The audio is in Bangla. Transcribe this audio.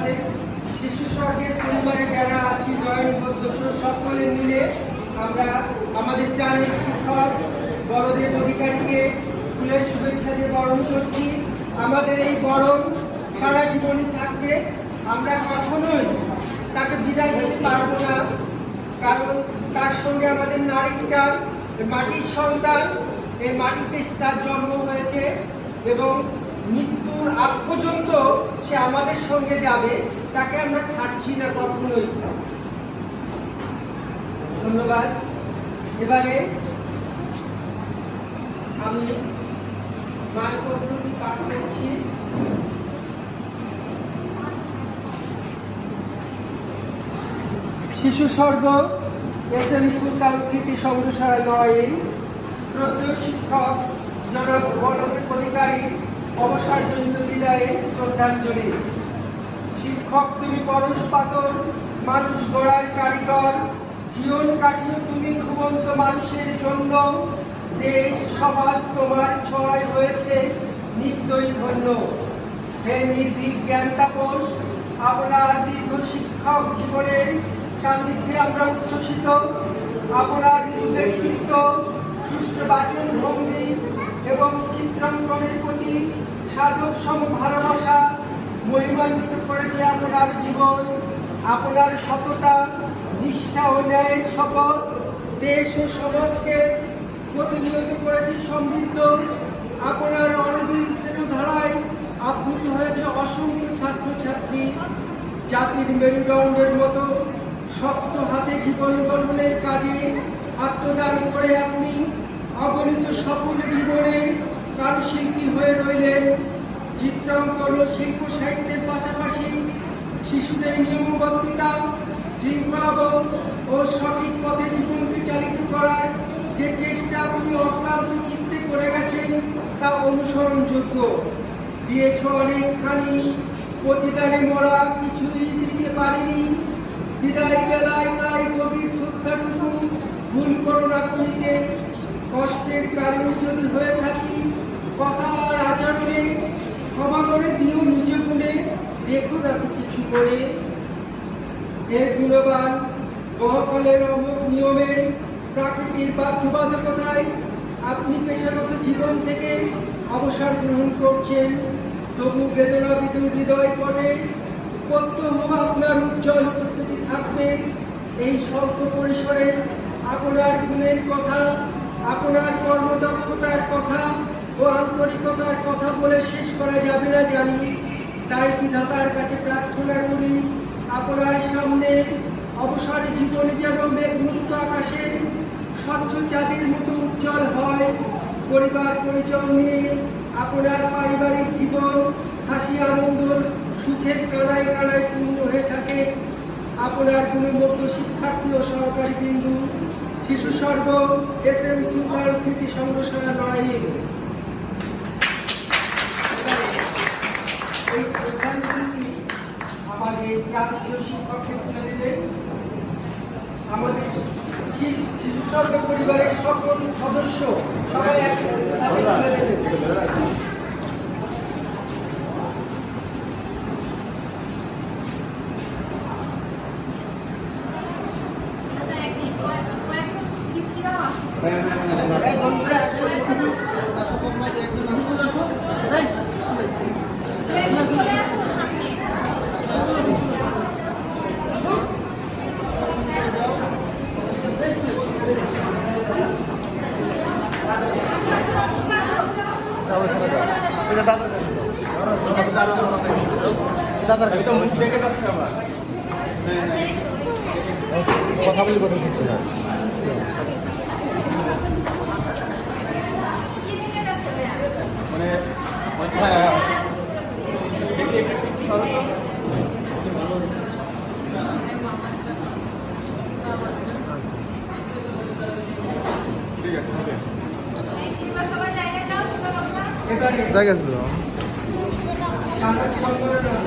আমাদের শিশু স্বর্গের পরিবারে যারা আছি জয়নবদ্ধ সকলে মিলে আমরা আমাদের প্রাণের শিক্ষক বড়দেব অধিকারীকে ফুলের শুভেচ্ছা দিয়ে বরণ করছি। আমাদের এই বরণ সারা জীবনই থাকবে। আমরা কখনোই তাকে বিদায় দিতে পারব না। কারণ তার সঙ্গে আমাদের নারীটা, মাটির সন্তান, এই মাটিতে তার জন্ম হয়েছে এবং মৃত্যুর আগ পর্যন্ত সে আমাদের সঙ্গে যাবে, তাকে আমরা ছাড়ছি না কখনোই। ধন্যবাদ। এবারে আমি পদ্ধতি পাঠ করছি শিশু স্বর্গ এস এম সুলতান স্মৃতি সংগ্রসারা নয়, শ্রদ্ধেয় শিক্ষক জনাব বলদেব অধিকারী অবসরজন্য বিদায়ে শ্রদ্ধাঞ্জলি। শিক্ষক, তুমি পরশ পাতর মানুষ গড়ার কারিগর, জীবন কাটিয়ে তুমি ঘুমন্ত মানুষের জন্য দেশ, সমাজ তোমার ছয় হয়েছে নিত্যই ধন্য। হে নির্ভীক জ্ঞান তাপস, আপনার দীর্ঘ শিক্ষক জীবনের সান্নিধ্যে আমরা উচ্ছ্বসিত। আপনার ব্যক্তিত্ব, সুষ্ঠু বাচন ভঙ্গি এবং চিত্রাঙ্কনের প্রতি সাধক সম ভালোবাসা মহিমান্বিত করেছে আপনার জীবন। আপনার সততা, নিষ্ঠা ও ন্যায়ের শপথ দেশ ও সমাজকে প্রতিনিয়ত করেছে সমৃদ্ধ। আপনার অনবীর স্নেহধারায় আপ্লুত হয়েছে অসংখ্য ছাত্রছাত্রী। জাতির মেরুদণ্ডের মতো শক্ত হাতে জীবন গঠনের কাজে আত্মদান করে আপনি অগণিত সফল জীবনে কারুশিল্পী হয়ে রইলেন চিত্রাঙ্কন ও শিল্প সাহিত্যের পাশাপাশি শিশুদের নিয়মবদ্ধতা শৃঙ্খলাবোধ ও সঠিক পথে জীবনকে চালিত করার যে চেষ্টা আপনি অক্লান্ত চিত্তে করে গেছেন তা অনুসরণযোগ্য। দিয়েছ অনেকখানি প্রতিদানে মোরা কিছুই দিতে পারিনি। বিদায় বেলায় তাই কবি শ্রদ্ধাটুকু ভুল করো না কষ্টের কারণ যদি হয়ে থাকি এর গুণবান অমুক নিয়মে প্রাকৃতিক বাধ্যবাধকতায় আপনি পেশাগত জীবন থেকে অবসর গ্রহণ করছেন। তবু বেদনা বিদুর হৃদয় পটে প্রত্যহ আপনার উজ্জ্বল উপস্থিতি থাকতে এই স্বল্প পরিসরে আপনার গুণের কথা, আপনার কর্মদক্ষতার কথা ও আন্তরিকতার কথা বলে শেষ করা যাবে না জানি তাই বিধাতার কাছে প্রার্থনা করি, আপনার সামনে অবসর জীবন যেন মেঘমুক্ত আকাশের স্বচ্ছ চাঁদের মতো উজ্জ্বল হয়। পরিবার, পরিজন নিয়ে আপনার পারিবারিক জীবন হাসি, আনন্দ, সুখের কানায় কানায় পূর্ণ হয়ে থাকে। আপনার গুণমুগ্ধ শিক্ষার্থী ও সহকারী বিন্দু শিশু স্বর্গ এস এম সুলতান স্মৃতি সংরক্ষণা নড়াইল এই শ্রদ্ধাঞ্জলি আমাদের প্রান্তীয় শিক্ষককে তুলে দেবেন আমাদের শিশু স্বর্গ পরিবারের সকল সদস্য সবাই তুলে দেবেন এই বন্ধুরা কথা বলি কথা শুনতে হয় এবারে জায়গা ছিল সাধারণ সম্মেলন